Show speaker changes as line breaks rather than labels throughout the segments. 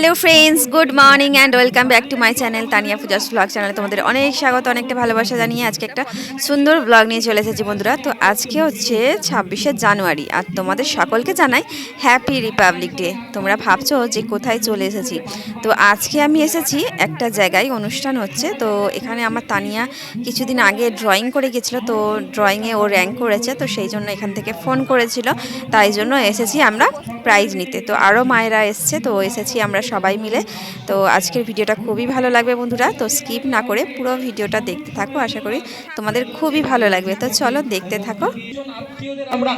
Hello friends good morning and welcome back to my channel Tania Pujas blog channel তোমাদের অনেক স্বাগত, অনেকটা ভালোবাসা জানিয়ে আজকে একটা সুন্দর ব্লগ নিয়ে চলে এসেছি বন্ধুরা। তো আজকে হচ্ছে ছাব্বিশে জানুয়ারি আর তোমাদের সকলকে জানাই হ্যাপি রিপাবলিক ডে তোমরা ভাবছ যে কোথায় চলে এসেছি। তো আজকে আমি এসেছি একটা জায়গায়, অনুষ্ঠান হচ্ছে। তো এখানে আমার তানিয়া কিছুদিন আগে ড্রয়িং করে গেছিল। তো ড্রয়িংয়ে ও র্যাঙ্ক করেছে, তো সেই জন্য এখান থেকে ফোন করেছিল। তাই জন্য এসেছি আমরা প্রাইজ নিতে। তো আরও মায়েরা এসছে, তো এসেছি আমরা সবাই মিলে। তো আজকের ভিডিওটা খুবই ভালো লাগবে বন্ধুরা। তো স্কিপ না করে পুরো ভিডিওটা দেখতে থাকো, আশা করি তোমাদের খুবই ভালো লাগবে। তো চলো দেখতে থাকো।
আত্মীয়দের আমরা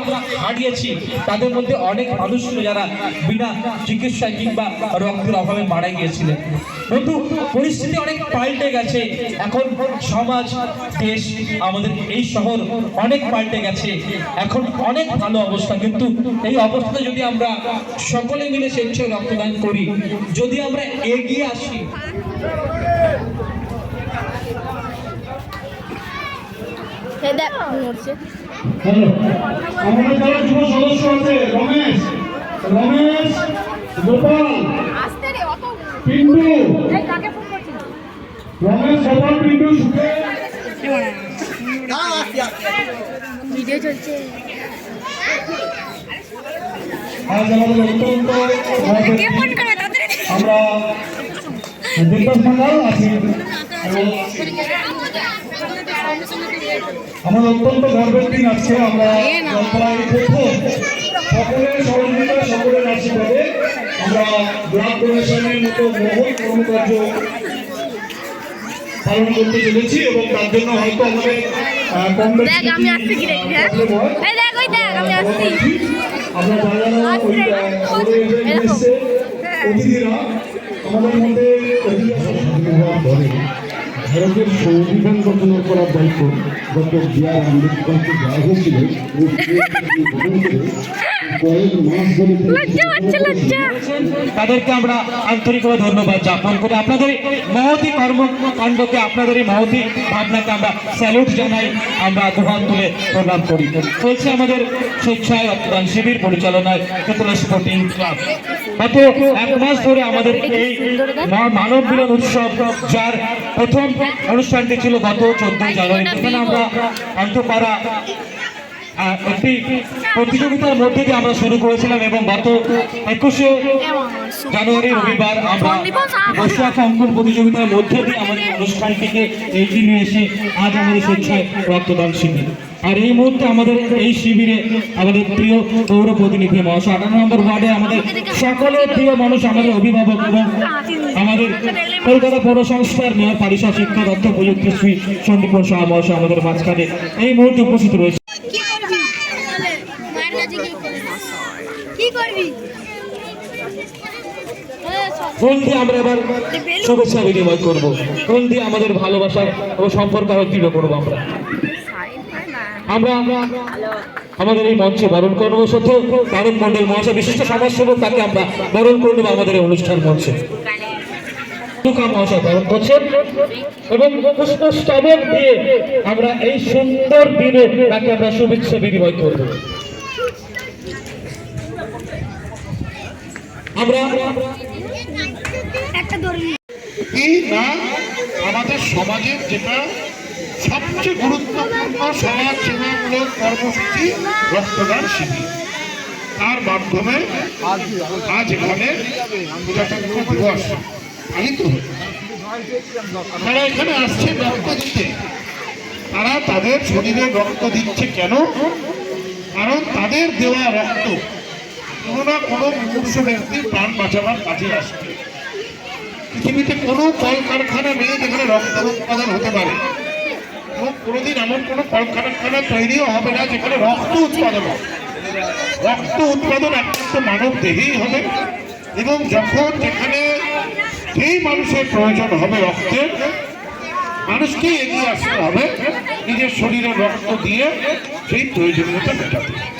হারিয়েছি, তাদের মধ্যে অনেক মানুষ যারা বিনা চিকিৎসায় কিংবা রক্তের অভাবে মারা গিয়েছিলেন। পরিস্থিতি অনেক পাল্টে গেছে। এখন সমাজ, দেশ, আমাদের এই শহর অনেক পাল্টে গেছে। এখন অনেক ভালো অবস্থা। কিন্তু এই যদি আমরা সকলে মিলে স্বেচ্ছায় রক্তদান করি, যদি আমরা এগিয়ে আসি
দেখ মরছে
হ্যালো আমাদের যারা যুব সদস্য আছে? রমেশ রমেশ গোপাল
আসতে রে অত
পিন্টু। রমেশ গোপাল পিন্টু সুখে।
ভিডিও চলছে।
আজ আমাদের অত্যন্ত আমরা দেবদাস মন্ডল আছি। এবং আমাদের অত্যন্ত গর্বের দিন আজকে আমরা প্রথম সকলের সহযোগিতা সকলের আশীর্বাদে আমরা ব্লাড ডোনেশনের মতো মহৎ কর্মকার্য পালন করতে চলেছি এবং তার জন্য হয়তো আমাদের আহ, কম বেশি
আমি আসছি কি দেখি হ্যাঁ? এই দেখ ওই দেখ আমি আসছি।
আমরা যারা যারা আমাদের এখানে অতিথিরা আমাদের মধ্যে
ভারতের সংবিধান রচনা করার দায়িত্ব ডক্টর বি আম্বেদকরকে দেওয়া হয়েছিল।
তাদেরকে আমরা আন্তরিকভাবে ধন্যবাদ জ্ঞাপন করি আপনাদের মহতি কর্মকাণ্ডকে, আপনাদের এই মহতি ভাবনাকে আমরা স্যালুট জানাই। আমরা দুহাত তুলে প্রণাম করি। চলছে আমাদের স্বেচ্ছায় রক্তদান শিবির পরিচালনায় কেতলা স্পোর্টিং ক্লাব গত এক মাস ধরে আমাদের এই মানব মিলন উৎসব যার প্রথম অনুষ্ঠানটি ছিল গত চোদ্দই জানুয়ারি। এখানে আমরা আন্তপাড়া একটি প্রতিযোগিতার মধ্যে দিয়ে আমরা শুরু করেছিলাম এবং গত একুশে জানুয়ারি রবিবার আমরা বৈশাখ অঙ্কন প্রতিযোগিতার মধ্যে দিয়ে আমাদের অনুষ্ঠানটিকে এগিয়ে নিয়ে এসে আজ আমাদের স্বেচ্ছায় রক্তদান শিবির। আর এই মুহূর্তে আমাদের এই শিবিরে আমাদের প্রিয় পৌর প্রতিনিধি মহাশয় আঠারো নম্বর ওয়ার্ডে আমাদের সকলের প্রিয় মানুষ, আমাদের অভিভাবক এবং আমাদের কলকাতা পৌর সংস্থার মেয়র পারিষা শিক্ষা তথ্য প্রযুক্তি শ্রী সন্দীপ শাহ মহাশয় আমাদের মাঝখানে এই মুহূর্তে উপস্থিত রয়েছে
কি করবি মায়ের কাছে কি করবি কি করবি
ফুল দিয়ে আমরা এবার শুভেচ্ছা বিনিময় করব? ফুল দিয়ে আমাদের ভালোবাসা ও সম্পর্ক আরও দৃঢ় করব আমরা? আমরা আমাদের এই মঞ্চে বরণ করব। সাথে তারক মন্ডল মহাশয়, বিশিষ্ট সমাজসেবক, তাকে আমরা বরণ করে নেব আমাদের এই অনুষ্ঠান মঞ্চে। মহাশয় বরণ করছেন এবং পুষ্পস্তবক দিয়ে আমরা এই সুন্দর দিনে তাকে আমরা শুভেচ্ছা বিনিময় করব। আমরা
কি না আমাদের সমাজের যেটা সবচেয়ে গুরুত্বপূর্ণ সমাজ সেবামূলক কর্মসূচি রক্তদান শিবির। তার মাধ্যমে আজ এখানে প্রজাতন্ত্র দিবস পালিত তারা এখানে আসছে রক্ত দিতে। তারা তাদের শরীরে রক্ত দিচ্ছে কেন? কারণ তাদের দেওয়া রক্ত কোনো না কোনো মুমূর্ষ ব্যক্তির প্রাণ বাঁচাবার কাজে আসবে। পৃথিবীতে কোনো কলকারখানা নেই যেখানে রক্ত উৎপাদন হতে পারে। এবং কোনোদিন এমন কোনো কলকারখানা তৈরিও হবে না যেখানে রক্ত উৎপাদন হবে। রক্ত উৎপাদন একমাত্র মানব দেহেই হবে। এবং যখন যেখানে যেই মানুষের প্রয়োজন হবে রক্তের মানুষকেই এগিয়ে আসতে হবে। নিজের শরীরে রক্ত দিয়ে সেই প্রয়োজনীয়তা মেটাতে।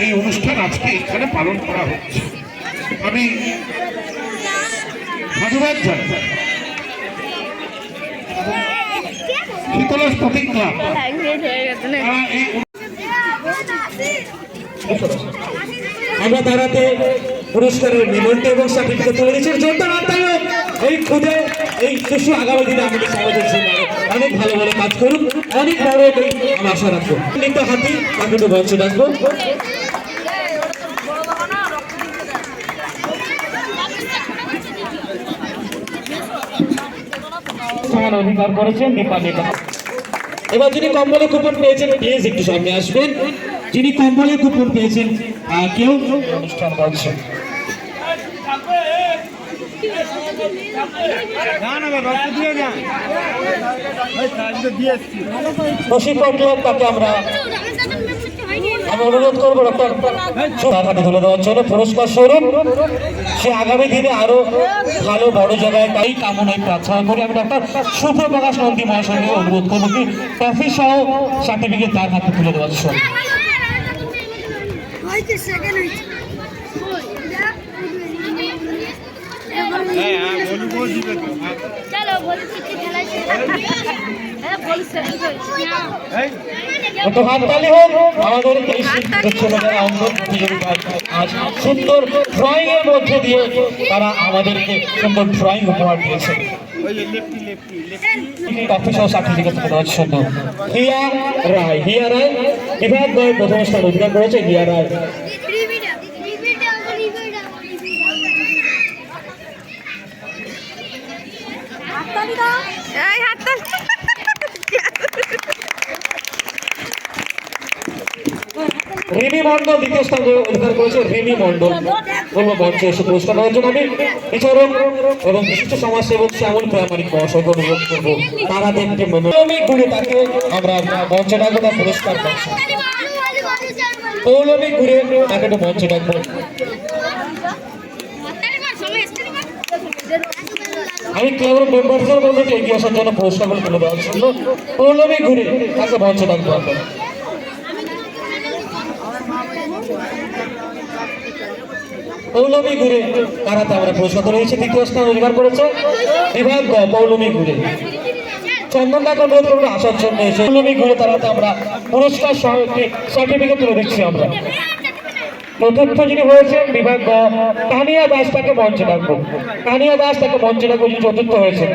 এই অনুষ্ঠান আজকে এখানে পালন করা হচ্ছে। আমি সাধুবাদ জানাই।
আমরা দাঁড়াতে পুরস্কারের মেমন্ট এবং সার্টিফিকেট তুলে দিচ্ছেন জোরদার এই খুদে এই শিশু আগামী দিনে আমাদের সমাজের জন্য অনেক ভালো ভালো কাজ করুক। অনেক একটি আমি আশা রাখব। হাতি, তাকে মঞ্চে ডাকবো। সমান অধিকার করেছেন দীপালি এবার যিনি কম্বলের কুপন পেয়েছেন, প্লিজ একটু সামনে আসবেন। যিনি কম্বলের কুপন পেয়েছেন কেউ অনুষ্ঠান করছেন। প্রশিক্ষক ক্লাব তাকে আমরা আমি অনুরোধ করব, ডক্টর। হাতে তুলে দেওয়ার জন্য পুরস্কার স্বরূপ। সে আগামী দিনে আরও ভালো, বড় জায়গায় তাই কামনায় প্রার্থনা করি। আমি ডক্টর সুপ্রকাশ নন্দী মহাশয়কে অনুরোধ করব কি ট্রফি সহ সার্টিফিকেট তার হাতে তুলে দেওয়ার জন্য
হয়তো সেকেন্ড হয়েছে চলো বলি কিছু খেলা হ্যাঁ বলি সেকেন্ড হয়েছে
একটু হাততালি হোক আমাদের এই ছেলেমেয়েরা অঙ্গ প্রতিযোগিতায় আজ সুন্দর ড্রয়িং এর মধ্যে দিয়ে তারা আমাদেরকে সুন্দর ড্রয়িং উপহার দিয়েছে। ট্রফি সহ সার্টিফিকেট তুলে দেওয়ার জন্য হিয়া রায় হিয়া রায় বিভাগ প্রথম স্থান অধিকার করেছে হিয়া রায়।
এই হাততালি
রেমি মন্ডল দ্বিতীয় স্থান অধিকার করেছে রেমি মন্ডল বলব মঞ্চে এসে পুরস্কার দেওয়ার জন্য আমি বিচারক এবং বিশিষ্ট সমাজসেবক শ্যামল প্রামাণিক মহাশয়কে অনুরোধ করব। তারা দেখতে মনোরমী গুণে তাকে আমরা মঞ্চে ডাকবো তার পুরস্কার পাচ্ছি। পৌলমী ঘুরে তাকে একটু মঞ্চে ডাকবো আমি ক্লাবের মেম্বারদের বলব এগিয়ে আসার জন্য পুরস্কারগুলো তুলে দেওয়া জন্য পৌলমী ঘুরে তাকে মঞ্চে ডাকবো আমরা পৌলমী ঘুরে তারাতে আমরা পুরস্কার রয়েছে দ্বিতীয় স্থান অধিকার করেছে। বিভাগ পৌলমী ঘুরে চন্দন অনুরোধ করব আসার জন্য এসে পৌলমী ঘুরে তারাতে আমরা পুরস্কার সহ একটি সার্টিফিকেট তুলে দিচ্ছি আমরা। চতুর্থ যিনি হয়েছেন বিভাগ গ, তানিয়া দাস তাকে মঞ্চে ডাকবো। তানিয়া দাস তাকে মঞ্চে ডাকবো যিনি চতুর্থ হয়েছেন।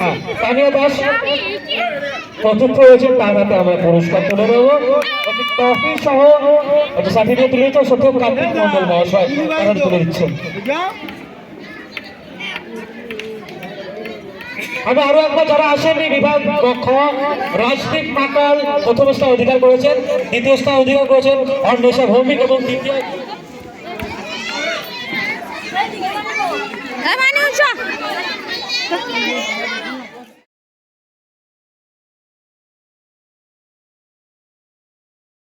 হ্যাঁ দাস হয়েছেন তার আমরা পুরস্কার তুলে দেবো। ট্রফি সহ দিচ্ছে সত্য কার্তিক মন্ডল মহাশয় তুলে দিচ্ছেন। আমি আরও একবার যারা আসেননি বিভাগ কক্ষ রাজদীপ পাকাল প্রথম স্থান অধিকার করেছেন, দ্বিতীয় স্থান অধিকার করেছেন অন্বেষা ভৌমিক এবং তৃতীয়